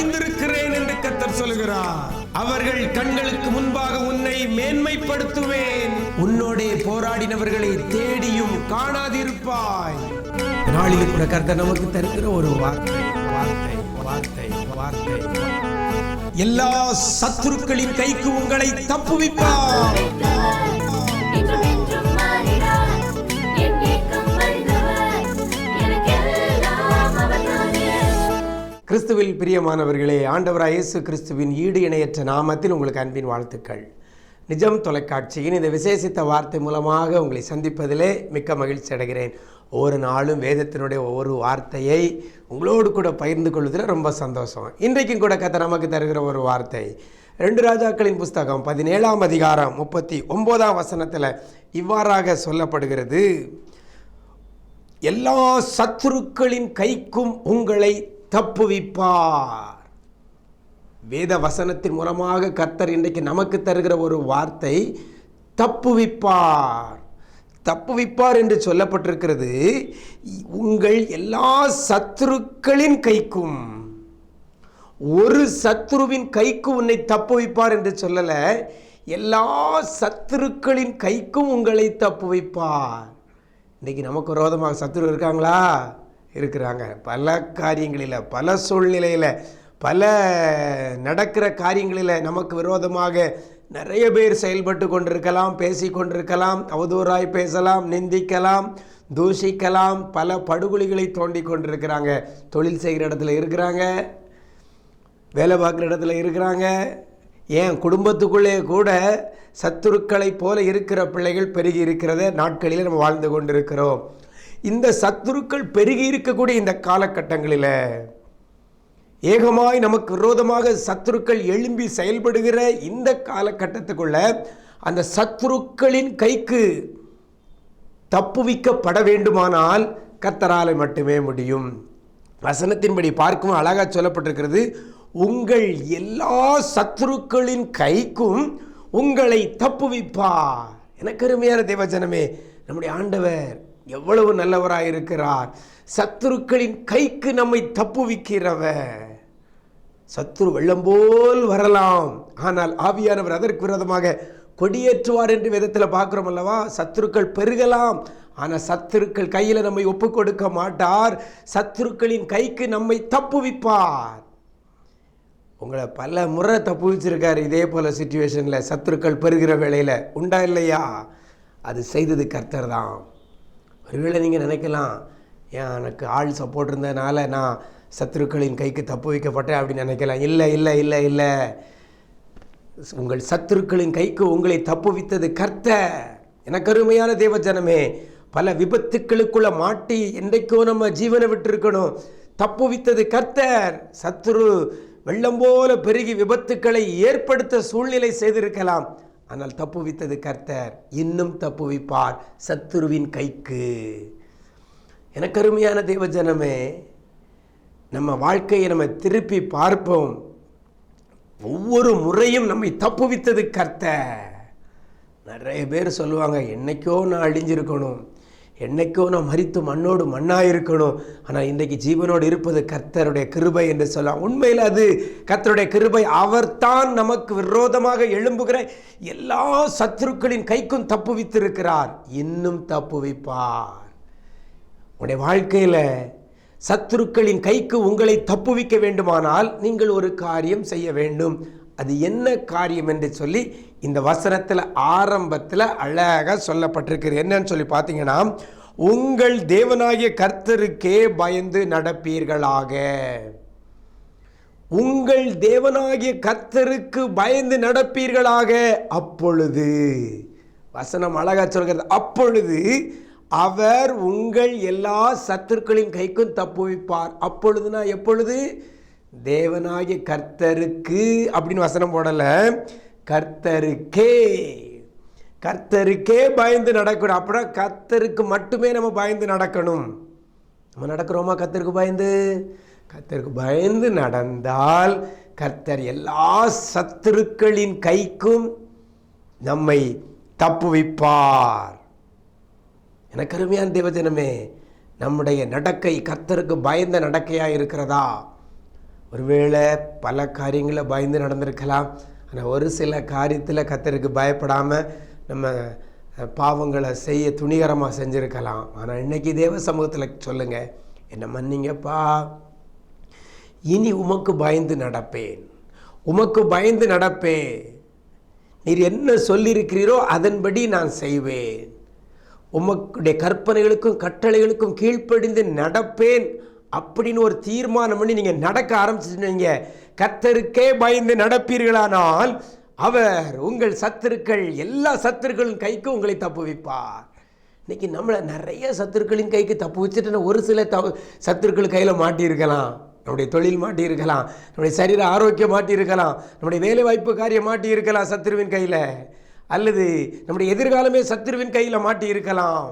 பாய்ந்திருக்கிறேன் என்று கத்தர் சொல்கிறார் அவர்கள் கண்களுக்கு முன்பாக உன்னை மேன்மைப்படுத்துவேன். உன்னோடே போராடினவர்களை தேடியும் காணாதிருப்பாய். நாளில் கூட கர்த்தர் நமக்கு தருகிற ஒரு வார்த்தை வார்த்தை வார்த்தை வார்த்தை. எல்லா சத்துருக்களின் கைக்கு உங்களை தப்புவிப்பார். கிறிஸ்துவில் பிரியமானவர்களே ஆண்டவராய் இயேசு கிறிஸ்துவின் ஈடு இணையற்ற நாமத்தில் உங்களுக்கு அன்பின் வாழ்த்துக்கள். நிஜம் தொலைக்காட்சியின் இந்த விசேஷித்த வார்த்தை மூலமாக உங்களை சந்திப்பதிலே மிக்க மகிழ்ச்சி அடைகிறேன். ஒவ்வொரு நாளும் வேதத்தினுடைய ஒவ்வொரு வார்த்தையை உங்களோடு கூட பகிர்ந்து கொள்வதில் ரொம்ப சந்தோஷம். இன்றைக்கும் கூட கத்த நமக்கு தருகிற ஒரு வார்த்தை. ரெண்டு ராஜாக்களின் புஸ்தகம் பதினேழாம் அதிகாரம் முப்பத்தி ஒம்போதாம் வசனத்தில் இவ்வாறாக சொல்லப்படுகிறது. எல்லா சத்துருக்களின் கைக்கும் உங்களை தப்புவிப்பார். வேத வசனத்தின் மூலமாக கர்த்தர் இன்றைக்கு நமக்கு தருகிற ஒரு வார்த்தை தப்புவிப்பார். தப்புவிப்பார் என்று சொல்லப்பட்டிருக்கிறது. உங்கள் எல்லா சத்துருக்களின் கைக்கும் ஒரு சத்துருவின் கைக்கு உன்னை தப்புவிப்பார் என்று சொல்லல எல்லா சத்துருக்களின் கைக்கும் உங்களை தப்புவிப்பார். இன்னைக்கு நமக்கு விரோதமாக சத்துரு இருக்காங்களா? இருக்கிறாங்க. பல காரியங்களில் பல சூழ்நிலையில் பல நடக்கிற காரியங்களில் நமக்கு விரோதமாக நிறைய பேர் செயல்பட்டு கொண்டிருக்கலாம் பேசி கொண்டிருக்கலாம் அவதூறாய் பேசலாம் நிந்திக்கலாம் தூஷிக்கலாம் பல படுகொலிகளை தோண்டி கொண்டிருக்கிறாங்க. தொழில் செய்கிற இடத்துல இருக்கிறாங்க வேலை பார்க்குற இடத்துல இருக்கிறாங்க. ஏன்? குடும்பத்துக்குள்ளே கூட சத்துருக்களைப் போல இருக்கிற பிள்ளைகள் பெருகி இருக்கிறத நாட்களில் நம்ம வாழ்ந்து கொண்டிருக்கிறோம். இந்த சத்துருக்கள் பெருகி இருக்கக்கூடிய இந்த காலகட்டங்களில் ஏகமாய் நமக்கு விரோதமாக சத்துருக்கள் எழும்பி செயல்படுகிற இந்த காலகட்டத்துக்குள்ள அந்த சத்துருக்களின் கைக்கு தப்புவிக்கப்பட வேண்டுமானால் கர்த்தரால மட்டுமே முடியும். வசனத்தின்படி பார்க்கும் அழகாக சொல்லப்பட்டிருக்கிறது உங்கள் எல்லா சத்துருக்களின் கைக்கும் உங்களை தப்புவிப்பா எனக்கு அருமையான தேவஜனமே நம்முடைய ஆண்டவர் எவ்வளவு நல்லவராக இருக்கிறார் சத்துருக்களின் கைக்கு நம்மை தப்புவிக்கிறவர். சத்துரு வெள்ளம் போல் வரலாம். ஆனால் ஆவியானவர் அதற்கு விரோதமாக கொடியேற்றுவார் என்று விதத்தில் பார்க்குறோம் அல்லவா? சத்துருக்கள் பெருகலாம். ஆனால் சத்துருக்கள் கையில் நம்மை ஒப்பு கொடுக்க மாட்டார். சத்துருக்களின் கைக்கு நம்மை தப்புவிப்பார். உங்களை பல முறை தப்புவிச்சிருக்காரு இதே போல் சுச்சுவேஷனில் சத்துருக்கள் பெருகிற வேளையில். உண்டா இல்லையா? அது செய்தது கர்த்தர் தான் ஒருவேளை நீங்கள் நினைக்கலாம் ஏன் எனக்கு ஆள் சப்போர்ட் இருந்ததுனால நான் சத்துருக்களின் கைக்கு தப்பு வைக்கப்பட்டேன் அப்படின்னு நினைக்கலாம். இல்லை இல்லை இல்லை இல்லை. உங்கள் சத்துருக்களின் கைக்கு உங்களை தப்புவித்தது கர்த்தர். எனக்கு அருமையான தேவஜனமே பல விபத்துக்களுக்குள்ள மாட்டி என்றைக்கோ நம்ம ஜீவனை விட்டிருக்கணும். தப்புவித்தது கர்த்தர். சத்துரு வெள்ளம் போல பெருகி விபத்துக்களை ஏற்படுத்த சூழ்நிலை செய்திருக்கலாம். ஆனால் தப்புவித்தது கர்த்தர். இன்னும் தப்புவிப்பார் சத்துருவின் கைக்கு. எனக்கு அருமையான தெய்வஜனமே நம்ம வாழ்க்கையை நம்ம திருப்பி பார்ப்போம். ஒவ்வொரு முறையும் நம்மை தப்புவித்தது கர்த்தர். நிறைய பேர் சொல்லுவாங்க என்னைக்கோ நான் அழிஞ்சிருக்கணும். என்னைக்கோ நான் மறித்து மண்ணோடு மண்ணாக இருக்கணும். ஆனால் இன்றைக்கு ஜீவனோடு இருப்பது கர்த்தருடைய கிருபை என்று சொல்லலாம். உண்மையில் அது கர்த்தருடைய கிருபை. அவர்தான் நமக்கு விரோதமாக எழும்புகிற எல்லா சத்துருக்களின் கைக்கும் தப்புவித்திருக்கிறார் இன்னும் தப்புவிப்பார் உடைய வாழ்க்கையில் சத்துருக்களின் கைக்கு உங்களை தப்புவிக்க வேண்டுமானால் நீங்கள் ஒரு காரியம் செய்ய வேண்டும். அது என்ன காரியம் என்று சொல்லி இந்த வசனத்தில் ஆரம்பத்தில் அழகாக சொல்லப்பட்டிருக்கிறது. என்னன்னு சொல்லி பார்த்தீங்கன்னா உங்கள் தேவனாகிய கர்த்தருக்கே பயந்து நடப்பீர்களாக. உங்கள் தேவனாகிய கர்த்தருக்கு பயந்து நடப்பீர்களாக. அப்பொழுது வசனம் அழகா சொல்கிறது அப்பொழுது அவர் உங்கள் எல்லா சத்துருக்களின் கைக்கும் தப்பு வைப்பார். அப்பொழுதுனா எப்பொழுது? தேவனாகிய கர்த்தருக்கு அப்படின்னு வசனம் போடலை. கர்த்தருக்கே. கர்த்தருக்கே பயந்து நடக்கணும். அப்படின்னா கர்த்தருக்கு மட்டுமே நம்ம பயந்து நடக்கணும். நம்ம நடக்கிறோமா? கர்த்தருக்கு பயந்து? கர்த்தருக்கு பயந்து நடந்தால் கர்த்தர் எல்லா சத்துருக்களின் கைக்கும் நம்மை தப்புவிப்பார் எனக்கு அருமையான தேவஜனமே நம்முடைய நடக்கை கர்த்தருக்கு பயந்த நடக்கையாக இருக்கிறதா? ஒருவேளை பல காரியங்களை பயந்து நடந்திருக்கலாம். ஆனால் ஒரு சில காரியத்தில் கத்தருக்கு பயப்படாமல் நம்ம பாவங்களை செய்ய துணிகரமாக செஞ்சுருக்கலாம். ஆனால் இன்னைக்கு தேவ சமூகத்தில் சொல்லுங்கள் என்னை மன்னிங்கப்பா? இனி உமக்கு பயந்து நடப்பேன். உமக்கு பயந்து நடப்பேன். நீர் என்ன சொல்லியிருக்கிறீரோ அதன்படி நான் செய்வேன். உமக்குடைய கற்பனைகளுக்கும் கட்டளைகளுக்கும் கீழ்ப்படிந்து நடப்பேன். அப்படின்னு ஒரு தீர்மானம் பண்ணி நீங்கள் நடக்க ஆரம்பிச்சிட்டீங்க. கர்த்தருக்கே பயந்து நடப்பீர்களானால் அவர் உங்கள் சத்துருக்கள் எல்லா சத்துருக்களின் கைக்கும் உங்களை தப்புவிப்பார் இன்னைக்கு நம்மளை நிறைய சத்துருக்களின் கைக்கு தப்பு வச்சுட்டு ஒரு சில த சத்துருக்கள் கையில் மாட்டியிருக்கலாம். நம்முடைய தொழில் மாட்டியிருக்கலாம். நம்முடைய சரீர ஆரோக்கியம் மாட்டியிருக்கலாம். நம்முடைய வேலை வாய்ப்பு காரியம் மாட்டியிருக்கலாம் சத்துருவின் கையில். அல்லது நம்முடைய எதிர்காலமே சத்துருவின் கையில் மாட்டியிருக்கலாம்.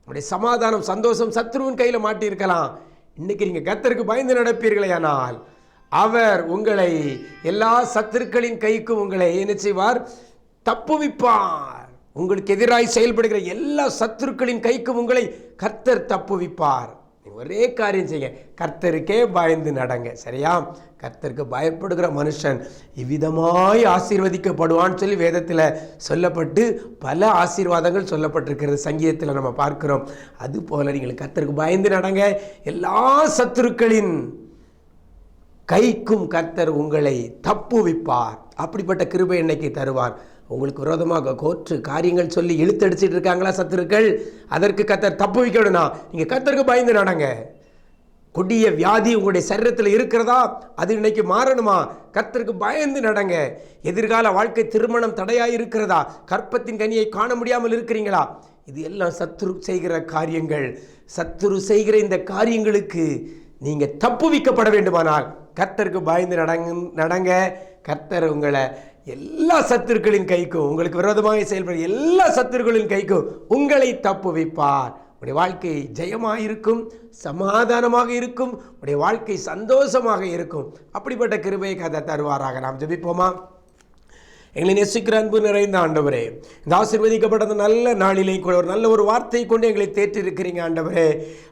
நம்முடைய சமாதானம் சந்தோஷம் சத்துருவின் கையில் மாட்டியிருக்கலாம். இன்னைக்கு நீங்கள் கத்தருக்கு பயந்து நடப்பீர்களேயானால் அவர் உங்களை எல்லா சத்துருக்களின் கைக்கும் உங்களை என்ன செய்வார் தப்புவிப்பார். உங்களுக்கு எதிராய் செயல்படுகிற எல்லா சத்துருக்களின் கைக்கும் உங்களை கர்த்தர் தப்புவிப்பார். ஒரே காரியம் செய்யுங்க கர்த்தருக்கே பயந்து நடங்க. சரியா? கர்த்தருக்கு பயப்படுகிற மனுஷன் இவ்விதமாய் ஆசீர்வதிக்கப்படுவான்னு சொல்லி வேதத்தில் சொல்லப்பட்டு பல ஆசீர்வாதங்கள் சொல்லப்பட்டிருக்கிறது. சங்கீதத்தில் நம்ம பார்க்கிறோம். அதுபோல் நீங்கள் கர்த்தருக்கு பயந்து நடங்க. எல்லா சத்துருக்களின் கைக்கும் கர்த்தர் உங்களை தப்புவிப்பார். அப்படிப்பட்ட கிருபை இன்னைக்கு தருவார்? உங்களுக்கு விரோதமாக கோற்று காரியங்கள் சொல்லி இழுத்தடிச்சிட்டு இருக்காங்களா சத்துருக்கள்? அதற்கு கத்தர் தப்பு வைக்கணும்னா நீங்கள் கர்த்தருக்கு பயந்து நடங்க. கொடிய வியாதி உங்களுடைய சரீரத்தில் இருக்கிறதா? அது இன்னைக்கு மாறணுமா? கர்த்தருக்கு பயந்து நடங்க. எதிர்கால வாழ்க்கை திருமணம் தடையாக இருக்கிறதா கற்பத்தின் கனியை காண முடியாமல் இருக்கிறீங்களா? இது எல்லாம் சத்துரு செய்கிற காரியங்கள். சத்துரு செய்கிற இந்த காரியங்களுக்கு நீங்க தப்புவிக்கப்பட வேண்டுமானால் கர்த்தருக்கு பாய்ந்து நடங்க நடங்க. கர்த்தர் உங்களை எல்லா சத்துருக்களின் கைக்கும் உங்களுக்கு விரோதமாக செயல்படும் எல்லா சத்துருக்களின் கைக்கும் உங்களை தப்புவிப்பார். உடைய வாழ்க்கை ஜெயமாக இருக்கும் சமாதானமாக இருக்கும் உடைய வாழ்க்கை சந்தோஷமாக இருக்கும். அப்படிப்பட்ட கிருபையை கதை தருவாராக. நாம் ஜபிப்போமா? எங்களை நேசிக்கிற அன்பு நிறைந்த ஆண்டவரே இந்த ஆசிர்வதிக்கப்பட்ட அந்த நல்ல நாளிலே கூட ஒரு நல்ல ஒரு வார்த்தை கொண்டு எங்களை தேற்றிருக்கிறீங்க ஆண்டவரே.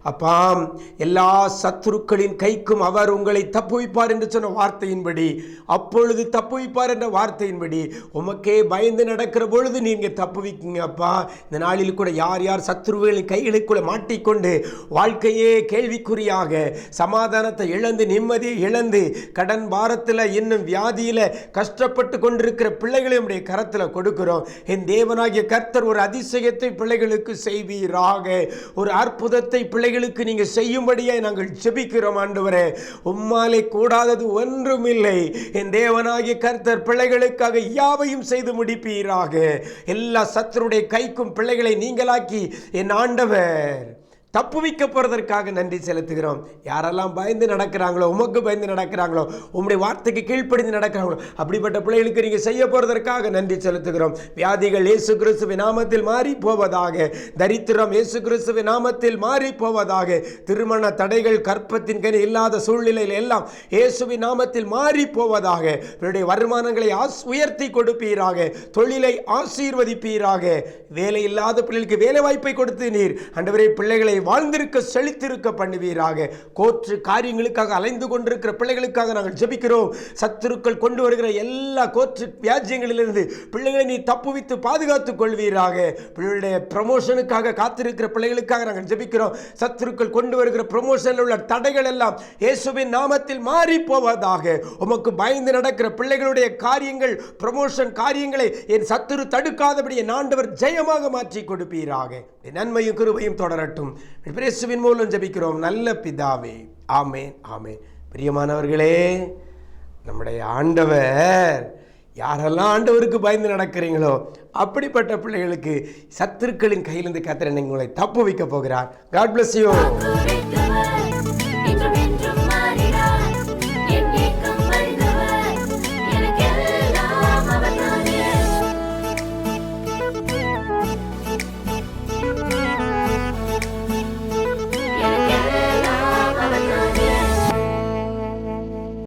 அப்பாம் எல்லா சத்துருக்களின் கைக்கும் அவர் உங்களை தப்புவிப்பார் என்று சொன்ன வார்த்தையின்படி அப்பொழுது தப்புவிப்பார் என்ற வார்த்தையின்படி உமக்கே பயந்து நடக்கிற பொழுது நீங்கள் தப்புவிக்குங்க அப்பா. இந்த நாளில் கூட யார் யார் சத்துருவுகளின் கைகளுக்குள்ள மாட்டிக்கொண்டு வாழ்க்கையே கேள்விக்குறியாக சமாதானத்தை இழந்து நிம்மதியை இழந்து கடன் பாரத்தில் இன்னும் வியாதியில் கஷ்டப்பட்டு கொண்டிருக்கிற பிள்ளைகளை உடைய கரத்தில் கொடுக்கிறோம். என் தேவனாகிய கர்த்தர் ஒரு அதிசயத்தை பிள்ளைகளுக்கு செய்வீராக. ஒரு அற்புதத்தை பிள்ளைகளுக்கு நீங்கள் செய்யும்படியாக நாங்கள் ஜெபிக்கிறோம் ஆண்டவரே. உம்மாலே கூடாதது ஒன்றுமில்லை. என் தேவனாகிய கர்த்தர் பிள்ளைகளுக்காக யாவையும் செய்து முடிப்பீராக. எல்லா சத்தருடைய கைக்கும் பிள்ளைகளை நீங்களாக்கி என் ஆண்டவர் தப்புவிக்க போகிறதற்காக நன்றி செலுத்துகிறோம். யாரெல்லாம் பயந்து நடக்கிறாங்களோ உமக்கு பயந்து நடக்கிறாங்களோ உம்முடைய வார்த்தைக்கு கீழ்ப்படிந்து நடக்கிறாங்களோ அப்படிப்பட்ட பிள்ளைகளுக்கு நீங்கள் செய்ய போகிறதற்காக நன்றி செலுத்துகிறோம். வியாதிகள் இயேசு கிறிஸ்துவின் நாமத்தில் மாறி போவதாக தரித்திரம் இயேசு கிறிஸ்துவின் நாமத்தில் மாறி போவதாக திருமண தடைகள் கற்பத்தின் கனி இல்லாத சூழ்நிலையில் எல்லாம் இயேசுவின் நாமத்தில் மாறி போவதாக இவருடைய வருமானங்களை ஆஸ் உயர்த்தி கொடுப்பீராக தொழிலை ஆசீர்வதிப்பீராக. வேலை இல்லாத பிள்ளைகளுக்கு வேலை வாய்ப்பை கொடுத்து நீர் ஆண்டவரே பிள்ளைகளை வாழ்ந்திருக்க செழித்திருக்க பண்ணுவீராக. கோற்று காரியங்களுக்காக அலைந்து கொண்டிருக்கிற பிள்ளைகளுக்காக நாங்கள் ஜெபிக்கிறோம். சத்துருக்கள் கொண்டு வருகிற எல்லா கோற்று வியாஜ்யங்களிலிருந்து பிள்ளைகளை நீ தப்புவித்து பாதுகாத்துக் கொள்வீராக. பிள்ளைகளுடைய ப்ரமோஷனுக்காக காத்திருக்கிற பிள்ளைகளுக்காக நாங்கள் ஜெபிக்கிறோம். சத்துருக்கள் கொண்டு வருகிற ப்ரமோஷனில் உள்ள தடைகள் எல்லாம் இயேசுவின் நாமத்தில் மாறி போவதாக. உமக்கு பயந்து நடக்கிற பிள்ளைகளுடைய காரியங்கள் ப்ரமோஷன் காரியங்களை என் சத்துரு தடுக்காதபடி என் ஆண்டவர் ஜெயமாக மாற்றி கொடுப்பீராக. நன்மையும் கிருபையும் தொடரட்டும். பிரேசுவின் மூலம் ஜபிக்கிறோம். நல்ல பிதாவே. ஆமேன் ஆமேன். பிரியமானவர்களே நம்முடைய ஆண்டவர் யாரெல்லாம் ஆண்டவருக்கு பயந்து நடக்கிறீங்களோ அப்படிப்பட்ட பிள்ளைகளுக்கு சத்துருக்களின் கையிலிருந்து கத்திர உங்களை தப்பு வைக்க போகிறார். God bless you